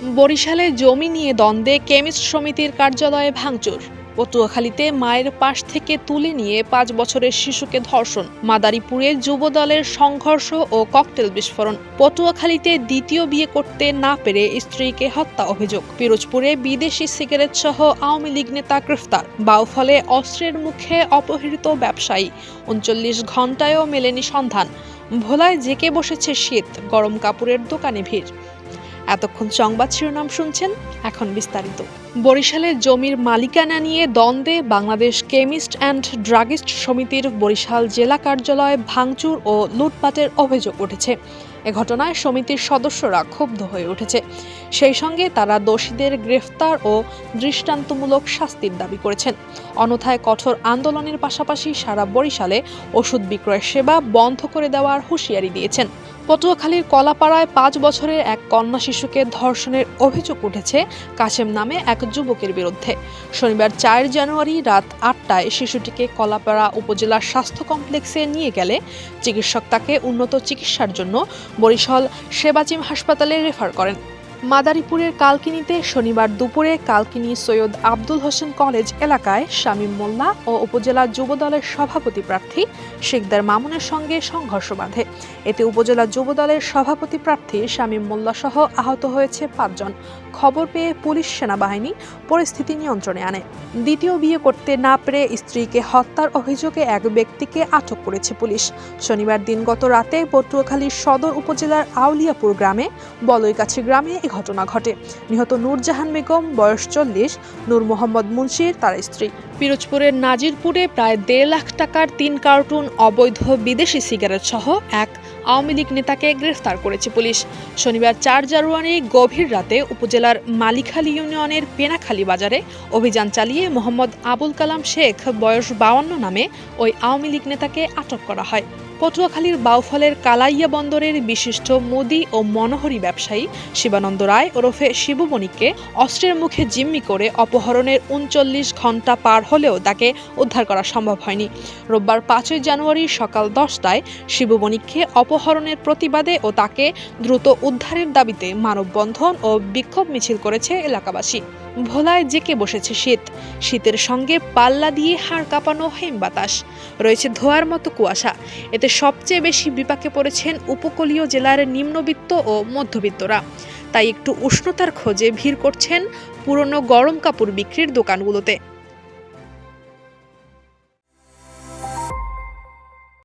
বরিশালে জমি নিয়ে দ্বন্দ্বে কেমিস্ট সমিতির কার্যালয়ে ভাঙচুর। পটুয়াখালীতে মায়ের পাশ থেকে তুলে নিয়ে পাঁচ বছরের শিশুকে ধর্ষণ। মাদারীপুরে যুবদলের সংঘর্ষ ও ককটেল বিস্ফোরণ। পটুয়াখালীতে দ্বিতীয় বিয়ে করতে না পেরে স্ত্রীকে হত্যা অভিযোগ। পিরোজপুরে বিদেশি সিগারেট সহ আওয়ামী লীগ নেতা গ্রেফতার। বাউফলে অস্ত্রের মুখে অপহৃত ব্যবসায়ী। উনচল্লিশ ঘন্টায়ও মেলেনি সন্ধান। ভোলায় জেকে বসেছে শীত। গরম কাপড়ের দোকানে ভিড়। এতক্ষণ সংবাদ শিরোনাম শুনছেন এখন বিস্তারিত। বরিশালে জমির মালিকানা নিয়ে দ্বন্দ্বে বাংলাদেশ কেমিস্ট অ্যান্ড ড্রাগিস্ট সমিতির বরিশাল জেলা কার্যালয়ে ভাঙচুর ও লুটপাটের অভিযোগ উঠেছে। এ ঘটনায় সমিতির সদস্যরা ক্ষুব্ধ হয়ে উঠেছে। সেই সঙ্গে তারা দোষীদের গ্রেফতার ও দৃষ্টান্তমূলক শাস্তির দাবি করেছেন। অন্যথায় কঠোর আন্দোলনের পাশাপাশি সারা বরিশালে ওষুধ বিক্রয় সেবা বন্ধ করে দেওয়ার হুঁশিয়ারি দিয়েছেন। পটুয়াখালীর কলাপাড়ায় পাঁচ বছরের এক কন্যা শিশুকে ধর্ষণের অভিযোগ উঠেছে কাশেম নামে এক যুবকের বিরুদ্ধে। শনিবার চার জানুয়ারি রাত আটটায় শিশুটিকে কলাপাড়া উপজেলার স্বাস্থ্য কমপ্লেক্সে নিয়ে গেলে চিকিৎসক তাকে উন্নত চিকিৎসার জন্য বরিশাল সেবাচিম হাসপাতালে রেফার করেন। মাদারীপুরের কালকিনিতে শনিবার দুপুরে কালকিনি সৈয়দ আব্দুল হোসেন কলেজ এলাকায় শামীম মোল্লা ও উপজেলা যুবদলের সভাপতি প্রার্থী শেখদার মামুনের সঙ্গে সংঘর্ষ বাঁধে। এতে উপজেলা যুবদলের সভাপতি প্রার্থী শামীম মোল্লা সহ আহত হয়েছে পাঁচজন। খবর পেয়ে পুলিশ সেনাবাহিনী পরিস্থিতি নিয়ন্ত্রণে আনে। দ্বিতীয় বিয়ে করতে না পেরে স্ত্রীকে হত্যার অভিযোগে এক ব্যক্তিকে আটক করেছে পুলিশ। শনিবার দিন গত রাতে পটুয়াখালীর সদর উপজেলার আউলিয়াপুর গ্রামে বলইকাছি গ্রামে ঘটনা ঘটে। নিহত নূরজাহান বেগম, বয়স চল্লিশ, নূর মোহাম্মদ মুন্সির তার স্ত্রী। পিরোজপুরের নাজিরপুরে প্রায় দেড় লাখ টাকার তিন কার্টুন অবৈধ বিদেশি সিগারেট সহ এক আওয়ামী লীগ নেতাকে গ্রেফতার করেছে পুলিশ। শনিবার চার জানুয়ারি গভীর রাতে উপজেলার মালিখালী ইউনিয়নের পেনাখালী বাজারে অভিযান চালিয়ে মোহাম্মদ আবুল কালাম শেখ, বয়স বাউন্ন নামে, ওই আওয়ামী লীগ নেতাকে আটক করা হয়। পটুয়াখালীর বাউফলের কালাইয়া বন্দরের বিশিষ্ট মোদি ও মনোহরি ব্যবসায়ী শিবানন্দ রায় ওরফে শিবু বণিককে অস্ত্রের মুখে জিম্মি করে অপহরণের উনচল্লিশ ঘণ্টা পার হলেও তাকে উদ্ধার করা সম্ভব হয়নি। রোববার পাঁচই জানুয়ারি সকাল দশটায় শিবু বণিককে অপহরণের প্রতিবাদে ও তাকে দ্রুত উদ্ধারের দাবিতে মানববন্ধন ও বিক্ষোভ মিছিল করেছে এলাকাবাসী। ভোলায় জেকে বসেছে শীত। শীতের সঙ্গে পাল্লা দিয়ে হাড় কাঁপানো হিম বাতাস রয়েছে ধোয়ার মতো কুয়াশা। এতে সবচেয়ে বেশি বিপাকে পড়েছেন উপকূলীয় জেলার নিম্নবিত্ত ও মধ্যবিত্তরা। তাই একটু উষ্ণতার খোঁজে ভিড় করছেন পুরনো গরম কাপড় বিক্রির দোকানগুলোতে।